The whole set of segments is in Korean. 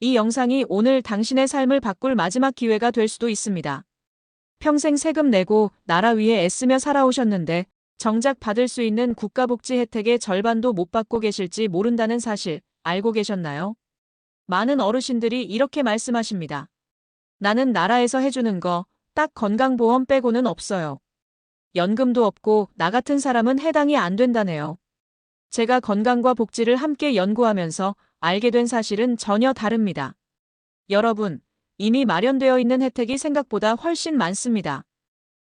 이 영상이 오늘 당신의 삶을 바꿀 마지막 기회가 될 수도 있습니다. 평생 세금 내고 나라 위해 애쓰며 살아오셨는데 정작 받을 수 있는 국가복지 혜택의 절반도 못 받고 계실지 모른다는 사실 알고 계셨나요? 많은 어르신들이 이렇게 말씀하십니다. 나는 나라에서 해주는 거 딱 건강보험 빼고는 없어요. 연금도 없고 나 같은 사람은 해당이 안 된다네요. 제가 건강과 복지를 함께 연구하면서 알게 된 사실은 전혀 다릅니다. 여러분, 이미 마련되어 있는 혜택이 생각보다 훨씬 많습니다.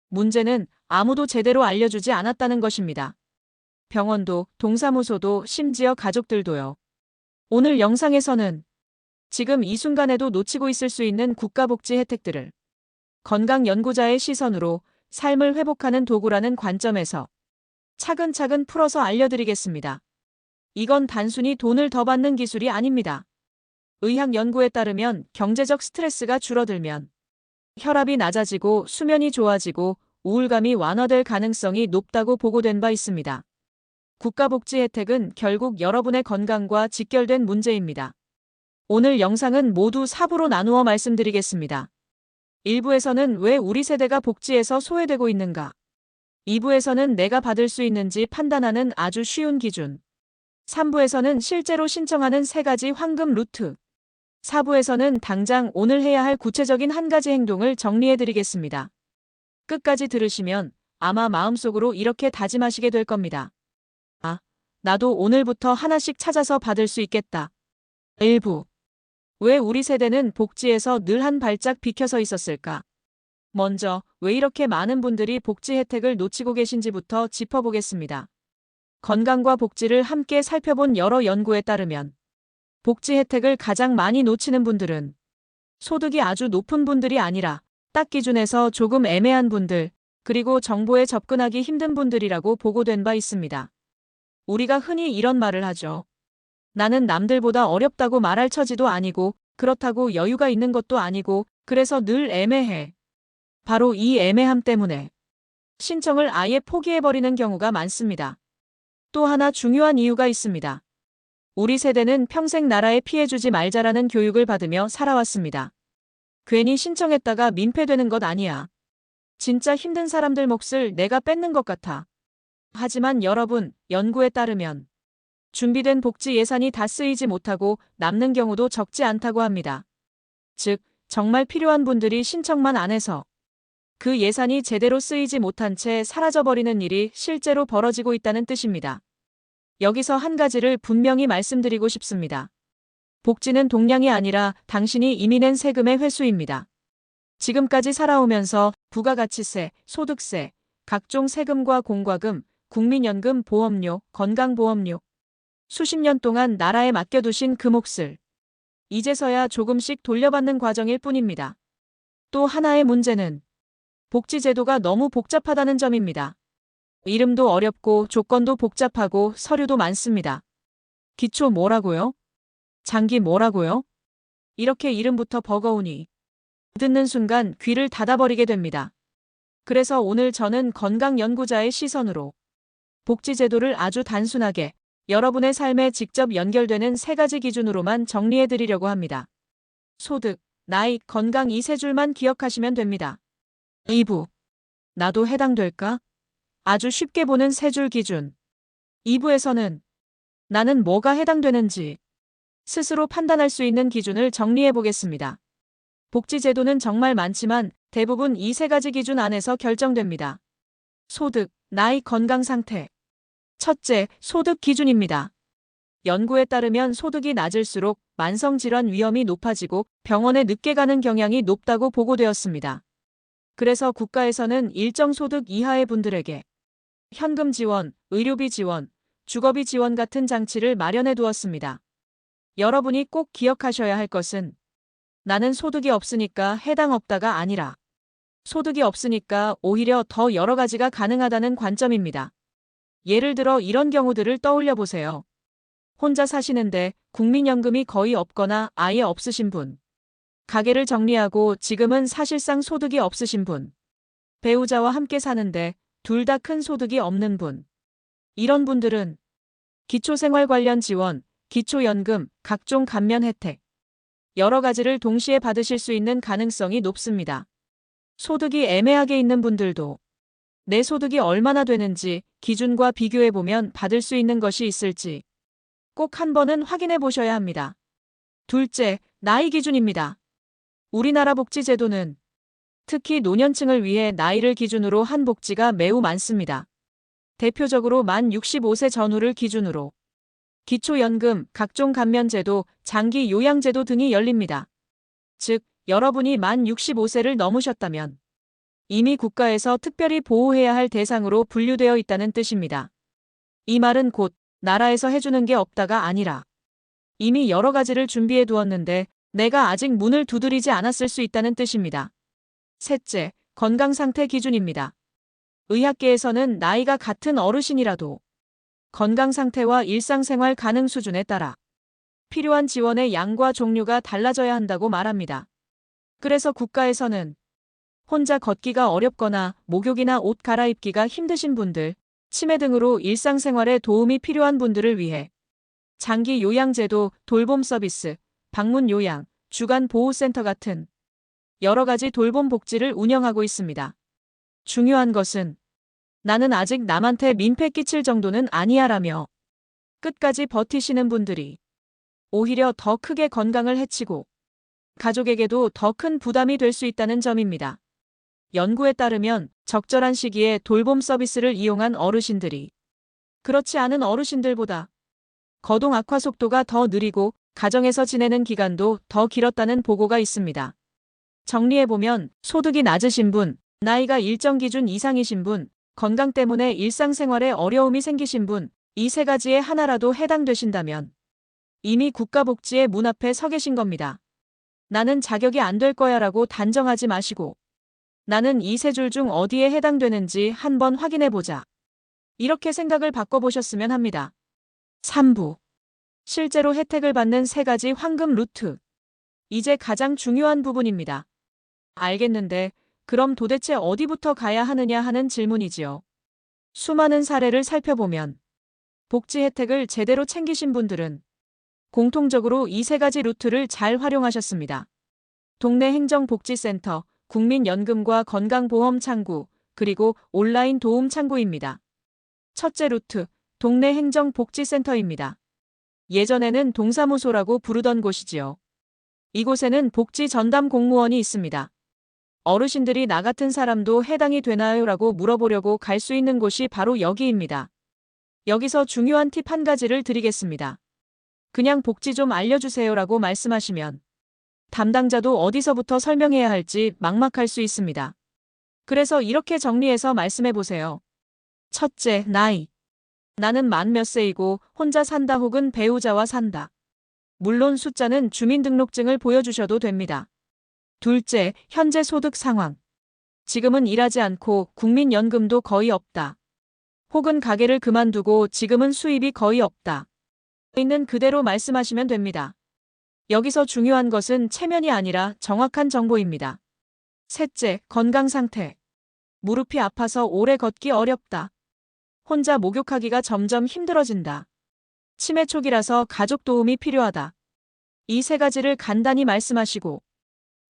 문제는 아무도 제대로 알려주지 않았다는 것입니다. 병원도, 동사무소도, 심지어 가족들도요. 오늘 영상에서는 지금 이 순간에도 놓치고 있을 수 있는 국가복지 혜택들을 건강연구자의 시선으로 삶을 회복하는 도구라는 관점에서 차근차근 풀어서 알려드리겠습니다. 이건 단순히 돈을 더 받는 기술이 아닙니다. 의학 연구에 따르면 경제적 스트레스가 줄어들면 혈압이 낮아지고 수면이 좋아지고 우울감이 완화될 가능성이 높다고 보고된 바 있습니다. 국가복지 혜택은 결국 여러분의 건강과 직결된 문제입니다. 오늘 영상은 모두 4부로 나누어 말씀드리겠습니다. 1부에서는 왜 우리 세대가 복지에서 소외되고 있는가? 2부에서는 내가 받을 수 있는지 판단하는 아주 쉬운 기준. 3부에서는 실제로 신청하는 세 가지 황금 루트. 4부에서는 당장 오늘 해야 할 구체적인 한 가지 행동을 정리해 드리겠습니다. 끝까지 들으시면 아마 마음속으로 이렇게 다짐하시게 될 겁니다. 아, 나도 오늘부터 하나씩 찾아서 받을 수 있겠다. 일부. 왜 우리 세대는 복지에서 늘 한 발짝 비켜서 있었을까? 먼저, 왜 이렇게 많은 분들이 복지 혜택을 놓치고 계신지부터 짚어보겠습니다. 건강과 복지를 함께 살펴본 여러 연구에 따르면 복지 혜택을 가장 많이 놓치는 분들은 소득이 아주 높은 분들이 아니라 딱 기준에서 조금 애매한 분들, 그리고 정보에 접근하기 힘든 분들이라고 보고된 바 있습니다. 우리가 흔히 이런 말을 하죠. 나는 남들보다 어렵다고 말할 처지도 아니고 그렇다고 여유가 있는 것도 아니고 그래서 늘 애매해. 바로 이 애매함 때문에 신청을 아예 포기해버리는 경우가 많습니다. 또 하나 중요한 이유가 있습니다. 우리 세대는 평생 나라에 피해주지 말자라는 교육을 받으며 살아왔습니다. 괜히 신청했다가 민폐되는 것 아니야. 진짜 힘든 사람들 몫을 내가 뺏는 것 같아. 하지만 여러분, 연구에 따르면 준비된 복지 예산이 다 쓰이지 못하고 남는 경우도 적지 않다고 합니다. 즉, 정말 필요한 분들이 신청만 안 해서 그 예산이 제대로 쓰이지 못한 채 사라져버리는 일이 실제로 벌어지고 있다는 뜻입니다. 여기서 한 가지를 분명히 말씀드리고 싶습니다. 복지는 동량이 아니라 당신이 이미 낸 세금의 회수입니다. 지금까지 살아오면서 부가가치세, 소득세, 각종 세금과 공과금, 국민연금 보험료, 건강보험료, 수십 년 동안 나라에 맡겨두신 그 몫을 이제서야 조금씩 돌려받는 과정일 뿐입니다. 또 하나의 문제는 복지제도가 너무 복잡하다는 점입니다. 이름도 어렵고 조건도 복잡하고 서류도 많습니다. 기초 뭐라고요? 장기 뭐라고요? 이렇게 이름부터 버거우니 듣는 순간 귀를 닫아버리게 됩니다. 그래서 오늘 저는 건강연구자의 시선으로 복지제도를 아주 단순하게 여러분의 삶에 직접 연결되는 세 가지 기준으로만 정리해 드리려고 합니다. 소득, 나이, 건강 이 세 줄만 기억하시면 됩니다. 2부. 나도 해당될까? 아주 쉽게 보는 세 줄 기준. 2부에서는 나는 뭐가 해당되는지 스스로 판단할 수 있는 기준을 정리해 보겠습니다. 복지제도는 정말 많지만 대부분 이 세 가지 기준 안에서 결정됩니다. 소득, 나이, 건강 상태. 첫째, 소득 기준입니다. 연구에 따르면 소득이 낮을수록 만성질환 위험이 높아지고 병원에 늦게 가는 경향이 높다고 보고되었습니다. 그래서 국가에서는 일정 소득 이하의 분들에게 현금 지원, 의료비 지원, 주거비 지원 같은 장치를 마련해 두었습니다. 여러분이 꼭 기억하셔야 할 것은 나는 소득이 없으니까 해당 없다가 아니라 소득이 없으니까 오히려 더 여러 가지가 가능하다는 관점입니다. 예를 들어 이런 경우들을 떠올려 보세요. 혼자 사시는데 국민연금이 거의 없거나 아예 없으신 분. 가게를 정리하고 지금은 사실상 소득이 없으신 분. 배우자와 함께 사는데 둘 다 큰 소득이 없는 분. 이런 분들은 기초생활 관련 지원, 기초연금, 각종 감면 혜택, 여러 가지를 동시에 받으실 수 있는 가능성이 높습니다. 소득이 애매하게 있는 분들도 내 소득이 얼마나 되는지 기준과 비교해 보면 받을 수 있는 것이 있을지 꼭 한 번은 확인해 보셔야 합니다. 둘째, 나이 기준입니다. 우리나라 복지제도는 특히 노년층을 위해 나이를 기준으로 한 복지가 매우 많습니다. 대표적으로 만 65세 전후를 기준으로 기초연금, 각종 감면제도, 장기 요양제도 등이 열립니다. 즉, 여러분이 만 65세를 넘으셨다면 이미 국가에서 특별히 보호해야 할 대상으로 분류되어 있다는 뜻입니다. 이 말은 곧 나라에서 해주는 게 없다가 아니라 이미 여러 가지를 준비해 두었는데 내가 아직 문을 두드리지 않았을 수 있다는 뜻입니다. 셋째, 건강 상태 기준입니다. 의학계에서는 나이가 같은 어르신이라도 건강 상태와 일상생활 가능 수준에 따라 필요한 지원의 양과 종류가 달라져야 한다고 말합니다. 그래서 국가에서는 혼자 걷기가 어렵거나 목욕이나 옷 갈아입기가 힘드신 분들, 치매 등으로 일상생활에 도움이 필요한 분들을 위해 장기 요양제도, 돌봄 서비스, 방문 요양, 주간 보호센터 같은 여러 가지 돌봄 복지를 운영하고 있습니다. 중요한 것은 나는 아직 남한테 민폐 끼칠 정도는 아니야라며 끝까지 버티시는 분들이 오히려 더 크게 건강을 해치고 가족에게도 더 큰 부담이 될 수 있다는 점입니다. 연구에 따르면 적절한 시기에 돌봄 서비스를 이용한 어르신들이 그렇지 않은 어르신들보다 거동 악화 속도가 더 느리고 가정에서 지내는 기간도 더 길었다는 보고가 있습니다. 정리해보면 소득이 낮으신 분, 나이가 일정 기준 이상이신 분, 건강 때문에 일상생활에 어려움이 생기신 분, 이 세 가지에 하나라도 해당되신다면 이미 국가복지의 문 앞에 서 계신 겁니다. 나는 자격이 안 될 거야 라고 단정하지 마시고 나는 이 세 줄 중 어디에 해당되는지 한번 확인해 보자. 이렇게 생각을 바꿔보셨으면 합니다. 3부. 실제로 혜택을 받는 세 가지 황금 루트. 이제 가장 중요한 부분입니다. 알겠는데, 그럼 도대체 어디부터 가야 하느냐 하는 질문이지요. 수많은 사례를 살펴보면, 복지 혜택을 제대로 챙기신 분들은 공통적으로 이 세 가지 루트를 잘 활용하셨습니다. 동네 행정복지센터, 국민연금과 건강보험 창구, 그리고 온라인 도움 창구입니다. 첫째 루트, 동네 행정복지센터입니다. 예전에는 동사무소라고 부르던 곳이지요. 이곳에는 복지 전담 공무원이 있습니다. 어르신들이 나 같은 사람도 해당이 되나요? 라고 물어보려고 갈 수 있는 곳이 바로 여기입니다. 여기서 중요한 팁 한 가지를 드리겠습니다. 그냥 복지 좀 알려주세요 라고 말씀하시면 담당자도 어디서부터 설명해야 할지 막막할 수 있습니다. 그래서 이렇게 정리해서 말씀해 보세요. 첫째, 나이. 나는 만 몇 세이고 혼자 산다 혹은 배우자와 산다. 물론 숫자는 주민등록증을 보여주셔도 됩니다. 둘째, 현재 소득 상황. 지금은 일하지 않고 국민연금도 거의 없다. 혹은 가게를 그만두고 지금은 수입이 거의 없다. 있는 그대로 말씀하시면 됩니다. 여기서 중요한 것은 체면이 아니라 정확한 정보입니다. 셋째, 건강 상태. 무릎이 아파서 오래 걷기 어렵다. 혼자 목욕하기가 점점 힘들어진다. 치매 초기라서 가족 도움이 필요하다. 이 세 가지를 간단히 말씀하시고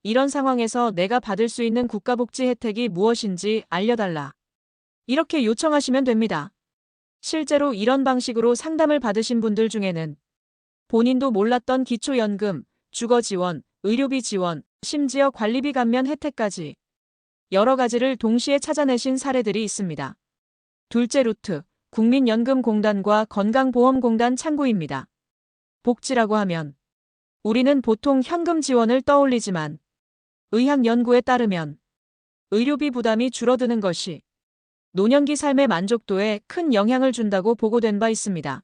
이런 상황에서 내가 받을 수 있는 국가복지 혜택이 무엇인지 알려달라. 이렇게 요청하시면 됩니다. 실제로 이런 방식으로 상담을 받으신 분들 중에는 본인도 몰랐던 기초연금, 주거지원, 의료비 지원, 심지어 관리비 감면 혜택까지 여러 가지를 동시에 찾아내신 사례들이 있습니다. 둘째 루트, 국민연금공단과 건강보험공단 창구입니다. 복지라고 하면 우리는 보통 현금 지원을 떠올리지만 의학 연구에 따르면 의료비 부담이 줄어드는 것이 노년기 삶의 만족도에 큰 영향을 준다고 보고된 바 있습니다.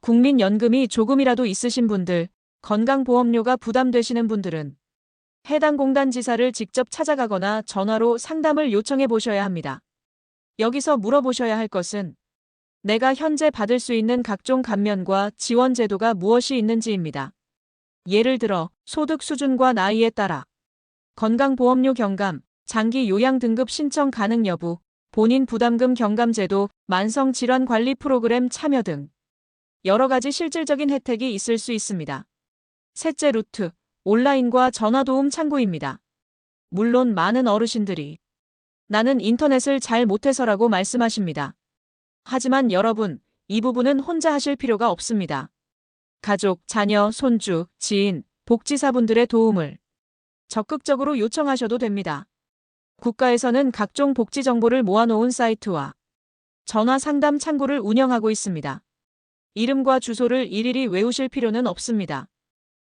국민연금이 조금이라도 있으신 분들, 건강보험료가 부담되시는 분들은 해당 공단 지사를 직접 찾아가거나 전화로 상담을 요청해 보셔야 합니다. 여기서 물어보셔야 할 것은 내가 현재 받을 수 있는 각종 감면과 지원 제도가 무엇이 있는지입니다. 예를 들어 소득 수준과 나이에 따라 건강보험료 경감, 장기 요양 등급 신청 가능 여부, 본인 부담금 경감 제도, 만성 질환 관리 프로그램 참여 등 여러 가지 실질적인 혜택이 있을 수 있습니다. 셋째 루트, 온라인과 전화 도움 창구입니다. 물론 많은 어르신들이 나는 인터넷을 잘 못해서라고 말씀하십니다. 하지만 여러분, 이 부분은 혼자 하실 필요가 없습니다. 가족, 자녀, 손주, 지인, 복지사분들의 도움을 적극적으로 요청하셔도 됩니다. 국가에서는 각종 복지 정보를 모아놓은 사이트와 전화 상담 창구를 운영하고 있습니다. 이름과 주소를 일일이 외우실 필요는 없습니다.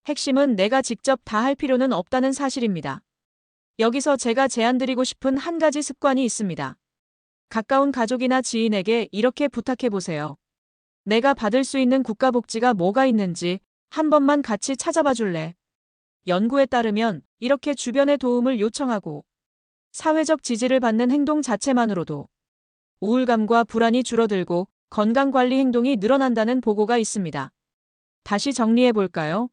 핵심은 내가 직접 다 할 필요는 없다는 사실입니다. 여기서 제가 제안드리고 싶은 한 가지 습관이 있습니다. 가까운 가족이나 지인에게 이렇게 부탁해 보세요. 내가 받을 수 있는 국가복지가 뭐가 있는지 한 번만 같이 찾아봐 줄래? 연구에 따르면 이렇게 주변의 도움을 요청하고 사회적 지지를 받는 행동 자체만으로도 우울감과 불안이 줄어들고 건강관리 행동이 늘어난다는 보고가 있습니다. 다시 정리해 볼까요?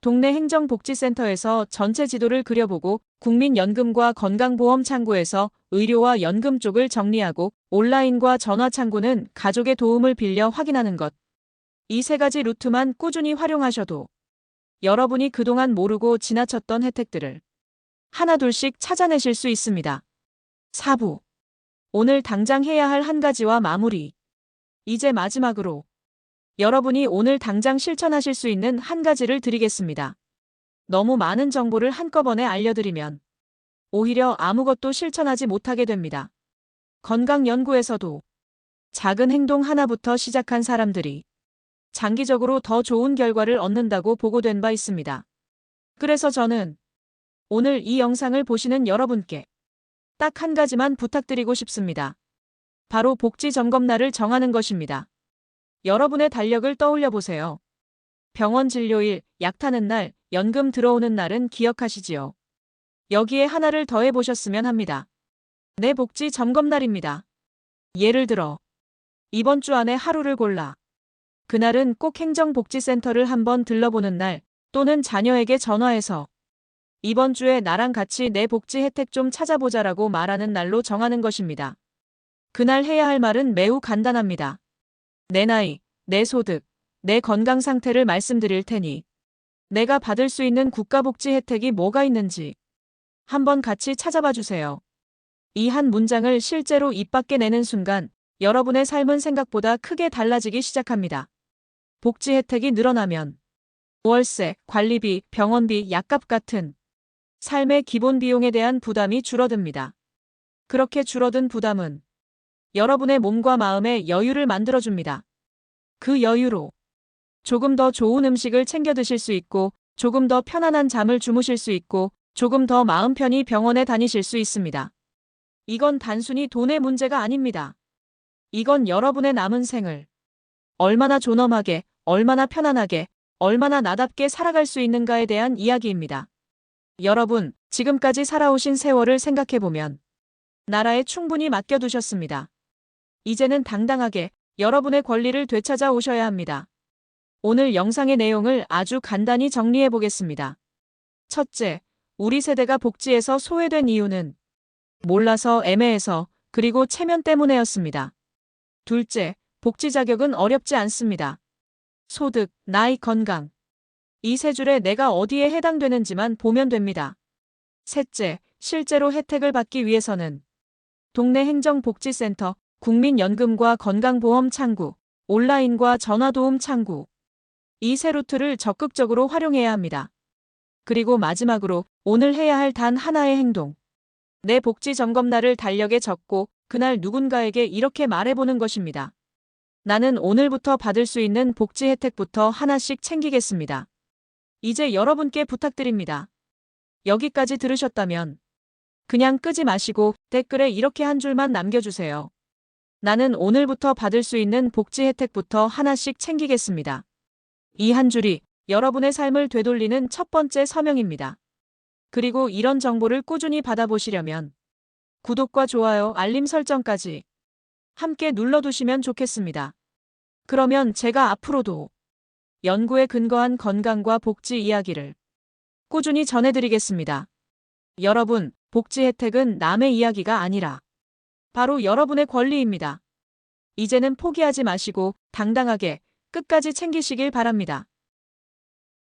동네 행정복지센터에서 전체 지도를 그려보고 국민연금과 건강보험 창구에서 의료와 연금 쪽을 정리하고 온라인과 전화 창구는 가족의 도움을 빌려 확인하는 것. 이 세 가지 루트만 꾸준히 활용하셔도 여러분이 그동안 모르고 지나쳤던 혜택들을 하나둘씩 찾아내실 수 있습니다. 4부. 오늘 당장 해야 할 한 가지와 마무리. 이제 마지막으로 여러분이 오늘 당장 실천하실 수 있는 한 가지를 드리겠습니다. 너무 많은 정보를 한꺼번에 알려드리면 오히려 아무것도 실천하지 못하게 됩니다. 건강 연구에서도 작은 행동 하나부터 시작한 사람들이 장기적으로 더 좋은 결과를 얻는다고 보고된 바 있습니다. 그래서 저는 오늘 이 영상을 보시는 여러분께 딱 한 가지만 부탁드리고 싶습니다. 바로 복지 점검날을 정하는 것입니다. 여러분의 달력을 떠올려 보세요. 병원 진료일, 약 타는 날, 연금 들어오는 날은 기억하시지요. 여기에 하나를 더해 보셨으면 합니다. 내 복지 점검날입니다. 예를 들어, 이번 주 안에 하루를 골라. 그날은 꼭 행정복지센터를 한번 들러보는 날, 또는 자녀에게 전화해서 이번 주에 나랑 같이 내 복지 혜택 좀 찾아보자라고 말하는 날로 정하는 것입니다. 그날 해야 할 말은 매우 간단합니다. 내 나이, 내 소득, 내 건강 상태를 말씀드릴 테니 내가 받을 수 있는 국가복지 혜택이 뭐가 있는지 한번 같이 찾아봐 주세요. 이 한 문장을 실제로 입 밖에 내는 순간 여러분의 삶은 생각보다 크게 달라지기 시작합니다. 복지 혜택이 늘어나면 월세, 관리비, 병원비, 약값 같은 삶의 기본 비용에 대한 부담이 줄어듭니다. 그렇게 줄어든 부담은 여러분의 몸과 마음에 여유를 만들어줍니다. 그 여유로 조금 더 좋은 음식을 챙겨 드실 수 있고 조금 더 편안한 잠을 주무실 수 있고 조금 더 마음 편히 병원에 다니실 수 있습니다. 이건 단순히 돈의 문제가 아닙니다. 이건 여러분의 남은 생을 얼마나 존엄하게, 얼마나 편안하게, 얼마나 나답게 살아갈 수 있는가에 대한 이야기입니다. 여러분, 지금까지 살아오신 세월을 생각해보면 나라에 충분히 맡겨두셨습니다. 이제는 당당하게 여러분의 권리를 되찾아 오셔야 합니다. 오늘 영상의 내용을 아주 간단히 정리해 보겠습니다. 첫째, 우리 세대가 복지에서 소외된 이유는 몰라서 애매해서 그리고 체면 때문에였습니다. 둘째, 복지 자격은 어렵지 않습니다. 소득, 나이, 건강. 이 세 줄에 내가 어디에 해당되는지만 보면 됩니다. 셋째, 실제로 혜택을 받기 위해서는 동네 행정복지센터, 국민연금과 건강보험 창구, 온라인과 전화도움 창구. 이 세 루트를 적극적으로 활용해야 합니다. 그리고 마지막으로 오늘 해야 할 단 하나의 행동. 내 복지 점검날을 달력에 적고 그날 누군가에게 이렇게 말해보는 것입니다. 나는 오늘부터 받을 수 있는 복지 혜택부터 하나씩 챙기겠습니다. 이제 여러분께 부탁드립니다. 여기까지 들으셨다면 그냥 끄지 마시고 댓글에 이렇게 한 줄만 남겨주세요. 나는 오늘부터 받을 수 있는 복지 혜택부터 하나씩 챙기겠습니다. 이 한 줄이 여러분의 삶을 되돌리는 첫 번째 서명입니다. 그리고 이런 정보를 꾸준히 받아보시려면 구독과 좋아요, 알림 설정까지 함께 눌러두시면 좋겠습니다. 그러면 제가 앞으로도 연구에 근거한 건강과 복지 이야기를 꾸준히 전해드리겠습니다. 여러분, 복지 혜택은 남의 이야기가 아니라 바로 여러분의 권리입니다. 이제는 포기하지 마시고 당당하게 끝까지 챙기시길 바랍니다.